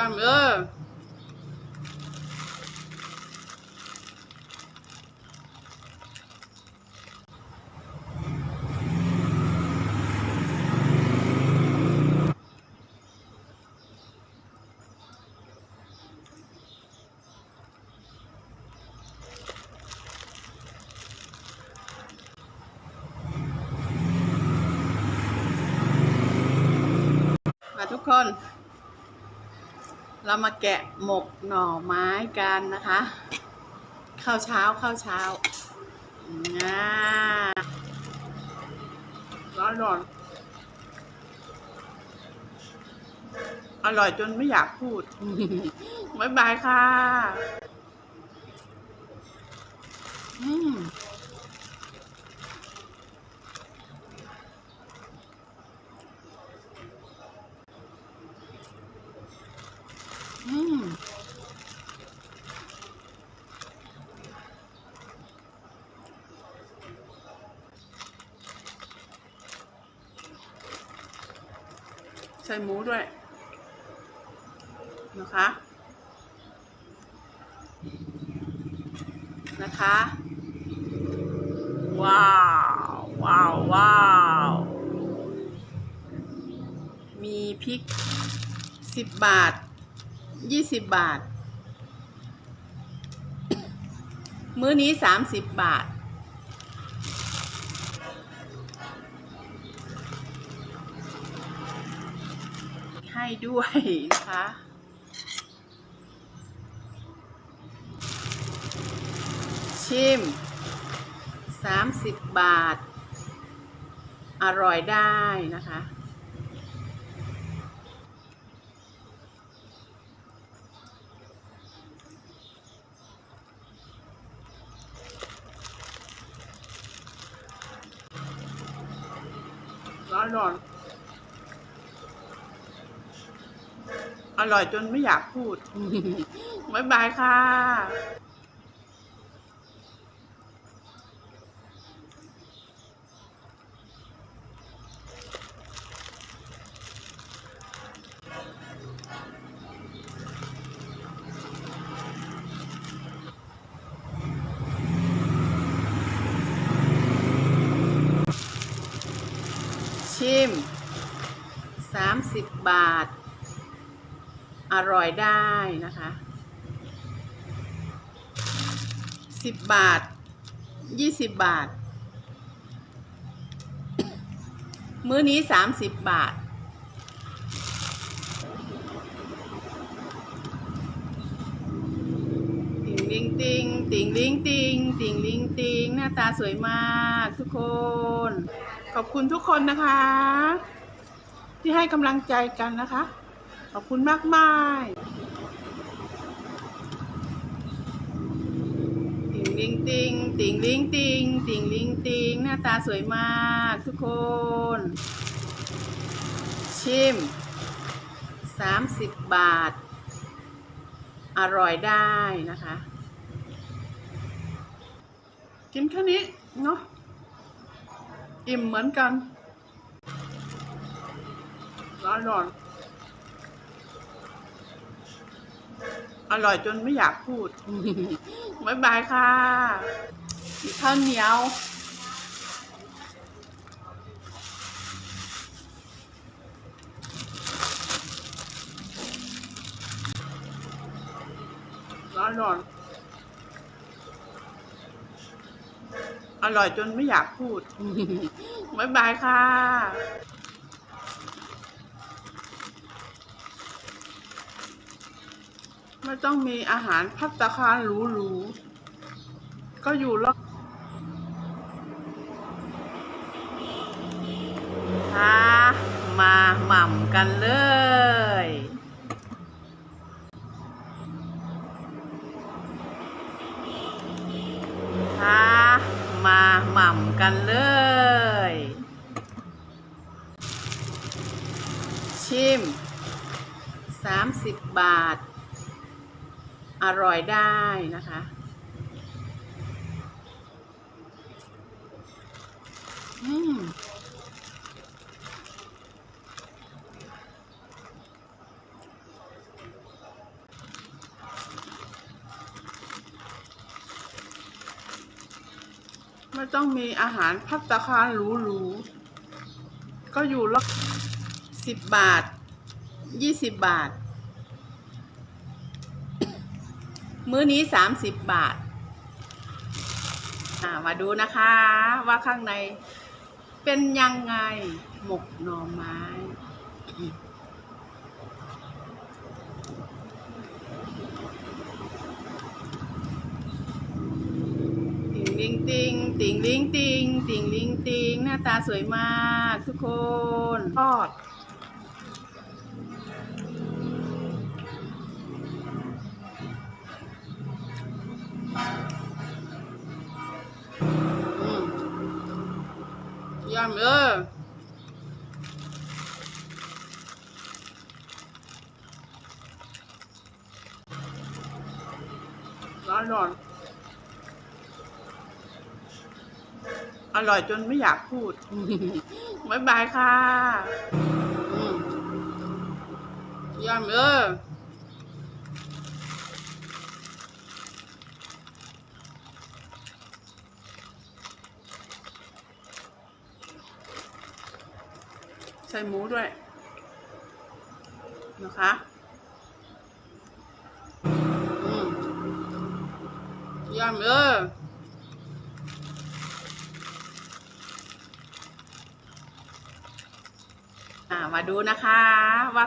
ยำเด้อมาทุกคน เรามาแกะหมกหน่อไม้กันนะคะ ข้าวเช้าข้าวเช้าง่าร้อนร้อนอร่อยจนไม่อยากพูด บ๊ายบายค่ะ อืม อืม ใส่หมูด้วยนะคะ นะคะ ว้าว ว้าว ว้าว มีพริกสิบบาทยี่สิบบาท มื้อนี้สามสิบบาท ด้วยนะคะชิมสามสิบบาท อร่อยได้นะคะ ร้อน อนอร่อยจนไม่อยากพูด บ๊ายบายค่ะชิมสามสิบบาท อร่อยได้นะคะสิบบาทยี่สิบบาท มื้อนี้สามสิบบาท ติงลิงติงติงลิงติงติงลิงติงหน้าตาสวยมากทุกคน ขอบคุณทุกคนนะคะ ที่ให้กำลังใจกันนะคะ ขอบคุณมากมายติงลิงติงติงลิงติงติงลิงติงหน้าตาสวยมากทุกคน ชิมสามสิบบาท อร่อยได้นะคะ กินแค่นี้ เนาะอิ่มเหมือนกันร้อนร้อน อร่อยจนไม่อยากพูด บ๊ายบายค่ะมีข้าวเหนียวร้อนร้อนอร่อยจนไม่อยากพูด บ๊ายบายค่ะ ไม่ต้องมีอาหารพัตตาคารหรูๆ ก็อยู่รอบค่ะมาหม่ำกันเลยค่ะมาหม่ำกันเลย ชิมสามสิบบาท อร่อยได้นะคะ อืมไม่ต้องมีอาหารพัตตาคารหรูๆ ก็อยู่ละสิบบาทยี่สิบบาท มื้อนี้สามสิบบาทมาดูนะคะว่าข้างในเป็นยังไงหมกหน่อไม้ ติงลิงติงติงลิงติงติงลิงติงหน้าตาสวยมากทุกคนทอด ยำเออร้อนร้อนอร่อยจนไม่อยากพูดบ๊ายบายค่ะอืมยำเออ ใส่หมูด้วย นะคะยำเอออ่ามาดูนะคะว่า